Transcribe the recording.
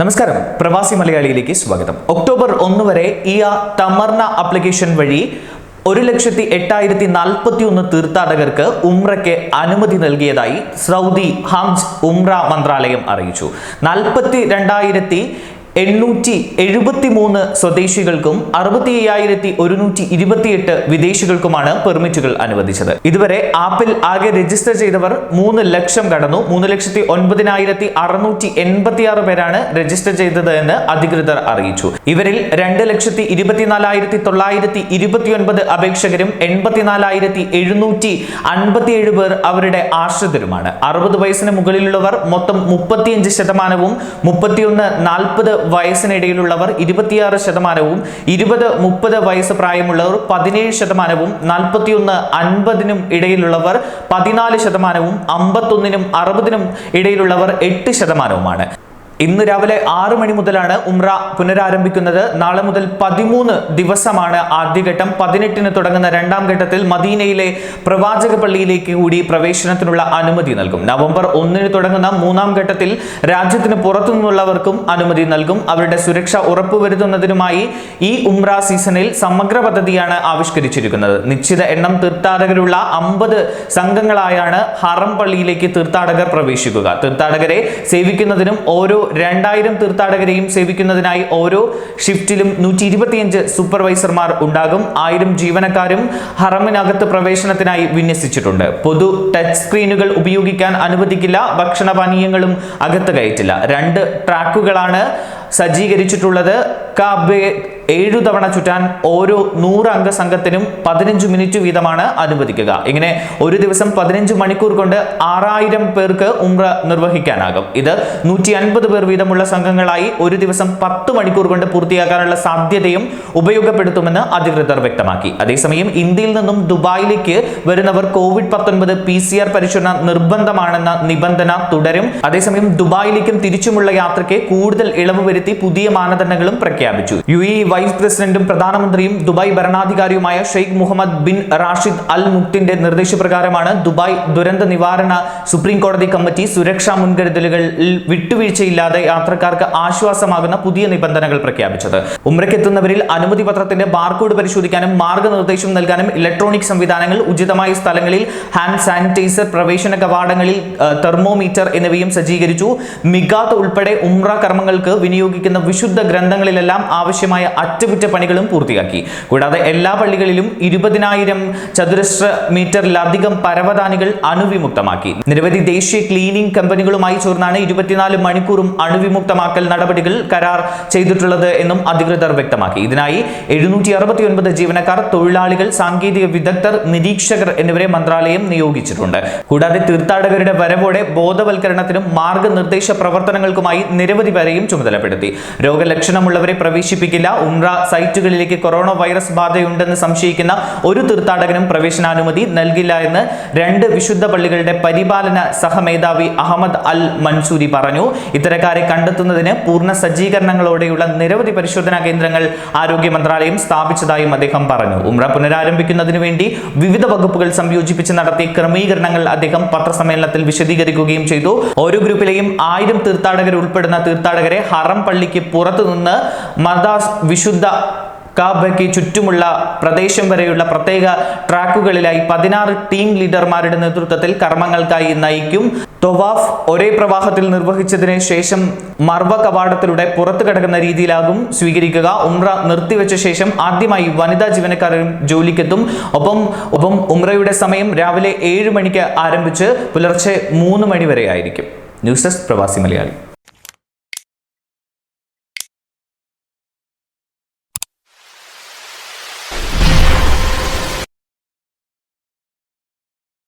നമസ്കാരം. പ്രവാസി മലയാളിയിലേക്ക് സ്വാഗതം. ഒക്ടോബർ ഒന്ന് വരെ ഈ തമർന ആപ്ലിക്കേഷൻ വഴി ഒരു ലക്ഷത്തി എട്ടായിരത്തി നാൽപ്പത്തി ഒന്ന് തീർത്ഥാടകർക്ക് ഉംറയ്ക്ക് അനുമതി നൽകിയതായി സൗദി ഹംസ് ഉംറ മന്ത്രാലയം അറിയിച്ചു. നാൽപ്പത്തി രണ്ടായിരത്തി എണ്ണൂറ്റി എഴുപത്തി മൂന്ന് സ്വദേശികൾക്കും അറുപത്തി അയ്യായിരത്തി ഒരുന്നൂറ്റി ഇരുപത്തിയെട്ട് വിദേശികൾക്കുമാണ് പെർമിറ്റുകൾ അനുവദിച്ചത്. ഇതുവരെ ആപ്പിൽ ആകെ രജിസ്റ്റർ ചെയ്തവർ മൂന്ന് ലക്ഷം കടന്നു. മൂന്ന് ലക്ഷത്തി ഒൻപതിനായിരത്തി അറുന്നൂറ്റി എൺപത്തി ആറ് പേരാണ് രജിസ്റ്റർ ചെയ്തത് എന്ന് അധികൃതർ അറിയിച്ചു. ഇവരിൽ രണ്ട് ലക്ഷത്തി ഇരുപത്തിനാലായിരത്തി തൊള്ളായിരത്തി ഇരുപത്തിയൊൻപത് അപേക്ഷകരും എൺപത്തിനാലായിരത്തി എഴുന്നൂറ്റി അൻപത്തിയേഴ് പേർ അവരുടെ ആശ്രിതരുമാണ്. അറുപത് വയസ്സിന് മുകളിലുള്ളവർ മൊത്തം മുപ്പത്തിയഞ്ച് ശതമാനവും മുപ്പത്തിയൊന്ന് നാൽപ്പത് വയസ്സിനിടയിലുള്ളവർ ഇരുപത്തിയാറ് ശതമാനവും ഇരുപത് മുപ്പത് വയസ്സ് പ്രായമുള്ളവർ പതിനേഴ് ശതമാനവും നാൽപ്പത്തിയൊന്ന് അൻപതിനും ഇടയിലുള്ളവർ പതിനാല് ശതമാനവും അമ്പത്തൊന്നിനും അറുപതിനും ഇടയിലുള്ളവർ എട്ട് ശതമാനവുമാണ്. ഇന്ന് രാവിലെ ആറ് മണി മുതലാണ് ഉംറ പുനരാരംഭിക്കുന്നത്. നാളെ മുതൽ പതിമൂന്ന് ദിവസമാണ് ആദ്യഘട്ടം. പതിനെട്ടിന് തുടങ്ങുന്ന രണ്ടാം ഘട്ടത്തിൽ മദീനയിലെ പ്രവാചക പള്ളിയിലേക്ക് കൂടി പ്രവേശനത്തിനുള്ള അനുമതി നൽകും. നവംബർ ഒന്നിന് തുടങ്ങുന്ന മൂന്നാം ഘട്ടത്തിൽ രാജ്യത്തിന് പുറത്തു നിന്നുള്ളവർക്കും അനുമതി നൽകും. അവരുടെ സുരക്ഷ ഉറപ്പുവരുത്തുന്നതിനുമായി ഈ ഉംറ സീസണിൽ സമഗ്ര പദ്ധതിയാണ് ആവിഷ്കരിച്ചിരിക്കുന്നത്. നിശ്ചിത എണ്ണം തീർത്ഥാടകരുള്ള അമ്പത് സംഘങ്ങളായാണ് ഹറം പള്ളിയിലേക്ക് തീർത്ഥാടകർ പ്രവേശിക്കുക. തീർത്ഥാടകരെ സേവിക്കുന്നതിനും ഓരോ രണ്ടായിരം തീർത്ഥാടകരെയും സേവിക്കുന്നതിനായി ഓരോ ഷിഫ്റ്റിലും നൂറ്റി ഇരുപത്തിയഞ്ച് സൂപ്പർവൈസർമാർ ഉണ്ടാകും. ആയിരം ജീവനക്കാരും ഹറമിനകത്ത് പ്രവേശനത്തിനായി വിന്യസിച്ചിട്ടുണ്ട്. പൊതു ടച്ച് സ്ക്രീനുകൾ ഉപയോഗിക്കാൻ അനുവദിക്കില്ല. ഭക്ഷണപാനീയങ്ങളും അകത്ത് കയറ്റില്ല. രണ്ട് ട്രാക്കുകളാണ് സജ്ജീകരിച്ചിട്ടുള്ളത്. കാബെ ഏഴു തവണ ചുറ്റാൻ ഓരോ നൂറ് അംഗ സംഘത്തിനും പതിനഞ്ച് മിനിറ്റ് വീതമാണ് അനുവദിക്കുക. ഇങ്ങനെ ഒരു ദിവസം പതിനഞ്ച് മണിക്കൂർ കൊണ്ട് ആറായിരം പേർക്ക് ഉംറ നിർവഹിക്കാനാകും. ഇത് നൂറ്റി അൻപത് പേർ വീതമുള്ള സംഘങ്ങളായി ഒരു ദിവസം പത്ത് മണിക്കൂർ കൊണ്ട് പൂർത്തിയാക്കാനുള്ള സാധ്യതയും ഉപയോഗപ്പെടുത്തുമെന്ന് അധികൃതർ വ്യക്തമാക്കി. അതേസമയം ഇന്ത്യയിൽ നിന്നും ദുബായിലേക്ക് വരുന്നവർ കോവിഡ് പത്തൊൻപത് പി സി ആർ പരിശോധന നിർബന്ധമാണെന്ന നിബന്ധന തുടരും. അതേസമയം ദുബായിലേക്കും തിരിച്ചുമുള്ള യാത്രയ്ക്ക് കൂടുതൽ ഇളവ് വരുത്തി പുതിയ മാനദണ്ഡങ്ങളും പ്രഖ്യാപിച്ചു. യു എ വൈസ് പ്രസിഡന്റും പ്രധാനമന്ത്രിയും Dubai ഭരണാധികാരിയുമായ Sheikh Mohammed bin Rashid Al മുക്തിന്റെ നിർദ്ദേശപ്രകാരമാണ് ദുബായ് ദുരന്ത നിവാരണ സുപ്രീം കോടതി കമ്മിറ്റി സുരക്ഷാ മുൻകരുതലുകളിൽ വിട്ടുവീഴ്ചയില്ലാതെ യാത്രക്കാർക്ക് ആശ്വാസമാകുന്ന പുതിയ നിബന്ധനകൾ പ്രഖ്യാപിച്ചത്. ഉമ്രയ്ക്കെത്തുന്നവരിൽ അനുമതി പത്രത്തിന്റെ ബാർകോഡ് പരിശോധിക്കാനും മാർഗനിർദ്ദേശം നൽകാനും ഇലക്ട്രോണിക് സംവിധാനങ്ങൾ ഉചിതമായ സ്ഥലങ്ങളിൽ ഹാൻഡ് സാനിറ്റൈസർ പ്രവേശന കവാടങ്ങളിൽ തെർമോമീറ്റർ എന്നിവയും സജ്ജീകരിച്ചു. മിഗാത്ത് ഉൾപ്പെടെ ഉംറ കർമ്മങ്ങൾക്ക് വിനിയോഗിക്കുന്ന വിശുദ്ധ ഗ്രന്ഥങ്ങളിലെല്ലാം ആവശ്യമായ അറ്റകുറ്റപ്പണികളും പൂർത്തിയാക്കി. കൂടാതെ എല്ലാ പള്ളികളിലും ഇരുപതിനായിരം ചതുരശ്ര മീറ്ററിലധികം പരവതാനികൾ അണുവിമുക്തമാക്കി. നിരവധി ദേശീയ ക്ലീനിംഗ് കമ്പനികളുമായി ചേർന്നാണ് ഇരുപത്തിനാല് മണിക്കൂറും അണുവിമുക്തമാക്കൽ നടപടികൾ കരാർ ചെയ്തിട്ടുള്ളത് എന്നും അധികൃതർ വ്യക്തമാക്കി. ഇതിനായി എഴുന്നൂറ്റി അറുപത്തി ഒൻപത് ജീവനക്കാർ തൊഴിലാളികൾ സാങ്കേതിക വിദഗ്ധർ നിരീക്ഷകർ എന്നിവരെ മന്ത്രാലയം നിയോഗിച്ചിട്ടുണ്ട്. കൂടാതെ തീർത്ഥാടകരുടെ വരവോടെ ബോധവൽക്കരണത്തിനും മാർഗനിർദ്ദേശ പ്രവർത്തനങ്ങൾക്കുമായി നിരവധി പേരെയും ചുമതലപ്പെടുത്തി. രോഗലക്ഷണമുള്ളവരെ പ്രവേശിപ്പിക്കില്ല. ഉംറ സൈറ്റുകളിലേക്ക് കൊറോണ വൈറസ് ബാധയുണ്ടെന്ന് സംശയിക്കുന്ന ഒരു തീർത്ഥാടകനും പ്രവേശനാനുമതി നൽകില്ല എന്ന് രണ്ട് വിശുദ്ധ പള്ളികളുടെ പരിപാലന സഹമേധാവി അഹമ്മദ് അൽ മൻസൂരി പറഞ്ഞു. ഇത്തരക്കാരെ കണ്ടെത്തുന്നതിന് പൂർണ സജ്ജീകരണങ്ങളോടെയുള്ള നിരവധി പരിശോധനാ കേന്ദ്രങ്ങൾ ആരോഗ്യ മന്ത്രാലയം സ്ഥാപിച്ചതായും അദ്ദേഹം പറഞ്ഞു. ഉംറ പുനരാരംഭിക്കുന്നതിന് വേണ്ടി വിവിധ വകുപ്പുകൾ സംയോജിപ്പിച്ച് നടത്തിയ ക്രമീകരണങ്ങൾ അദ്ദേഹം പത്രസമ്മേളനത്തിൽ വിശദീകരിക്കുകയും ചെയ്തു. ഓരോ ഗ്രൂപ്പിലെയും ആയിരം തീർത്ഥാടകർ ഉൾപ്പെടുന്ന തീർത്ഥാടകരെ ഹറം പള്ളിക്ക് പുറത്തു നിന്ന് മദാസ് വിശുദ്ധ കാബയ്ക്ക് ചുറ്റുമുള്ള പ്രദേശം വരെയുള്ള പ്രത്യേക ട്രാക്കുകളിലായി പതിനാറ് ടീം ലീഡർമാരുടെ നേതൃത്വത്തിൽ കർമ്മങ്ങൾക്കായി നയിക്കും. തൊവാഫ് ഒരേ പ്രവാഹത്തിൽ നിർവഹിച്ചതിന് ശേഷം മർവ കവാടത്തിലൂടെ പുറത്തു കിടക്കുന്ന രീതിയിലാകും സ്വീകരിക്കുക. ഉംറ നിർത്തിവെച്ച ശേഷം ആദ്യമായി വനിതാ ജീവനക്കാരും ജോലിക്കെത്തും. ഒപ്പം ഒപ്പം ഉംറയുടെ സമയം രാവിലെ ഏഴ് മണിക്ക് ആരംഭിച്ച് പുലർച്ചെ മൂന്ന് മണി വരെ ആയിരിക്കും. ന്യൂസ് ഡെസ്ക് പ്രവാസി മലയാളി.